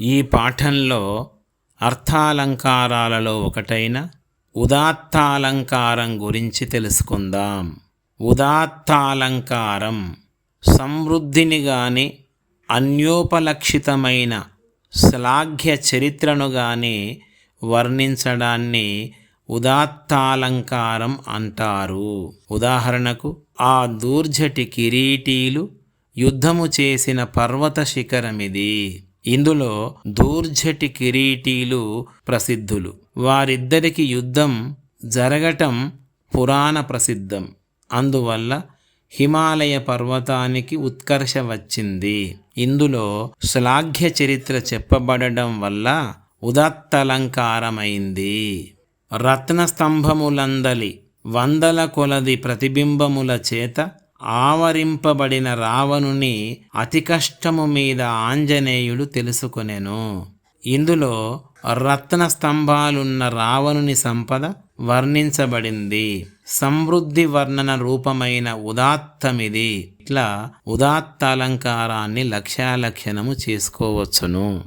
ఈ పాఠంలో అర్థాలంకారాలలో ఒకటైన ఉదాత్తాలంకారం గురించి తెలుసుకుందాం. ఉదాత్తాలంకారం సమృద్ధిని గాని అన్యోపలక్షితమైన శ్లాఘ్య చరిత్రను గాని వర్ణించడాన్ని ఉదాత్తాలంకారం అంటారు. ఉదాహరణకు ఆ దూర్జటి కిరీటీలు యుద్ధము చేసిన పర్వత శిఖరమిది. ఇందులో దూర్జటి కిరీటీలు ప్రసిద్ధులు. వారిద్దరికి యుద్ధం జరగటం పురాణ ప్రసిద్ధం. అందువల్ల హిమాలయ పర్వతానికి ఉత్కర్ష వచ్చింది. ఇందులో శ్లాఘ్య చరిత్ర చెప్పబడడం వల్ల ఉదత్తలంకారమైంది. రత్నస్తంభములందలి వందల కొలది ప్రతిబింబముల చేత ఆవరింపబడిన రావణుని అతి కష్టము మీద ఆంజనేయుడు తెలుసుకొనెను. ఇందులో రత్న స్తంభాలున్న రావణుని సంపద వర్ణించబడింది. సమృద్ధి వర్ణన రూపమైన ఉదాత్తమిది. ఇట్లా ఉదాత్త అలంకారాన్ని లక్ష్యాలక్షణము చేసుకోవచ్చును.